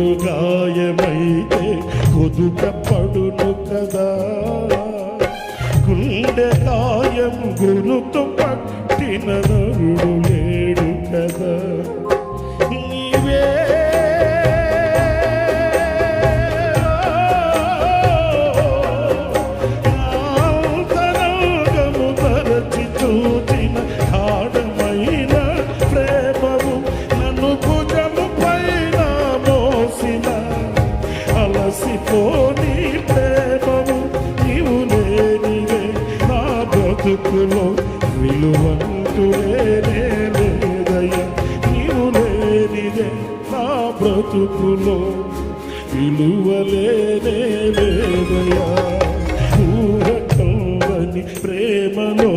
గాయమైతే కొదుకపడును కదా. గుండె గాయం గురుతు పట్టిన నరుడులే. అలసిపోని ప్రేమము నీవు లేనివే నా బ్రతుకులో విలువంటూ లేదయ నీవు లేనిదే నా బ్రతుకులో విలువలేనే లేదయా ఊహకందని ప్రేమలోని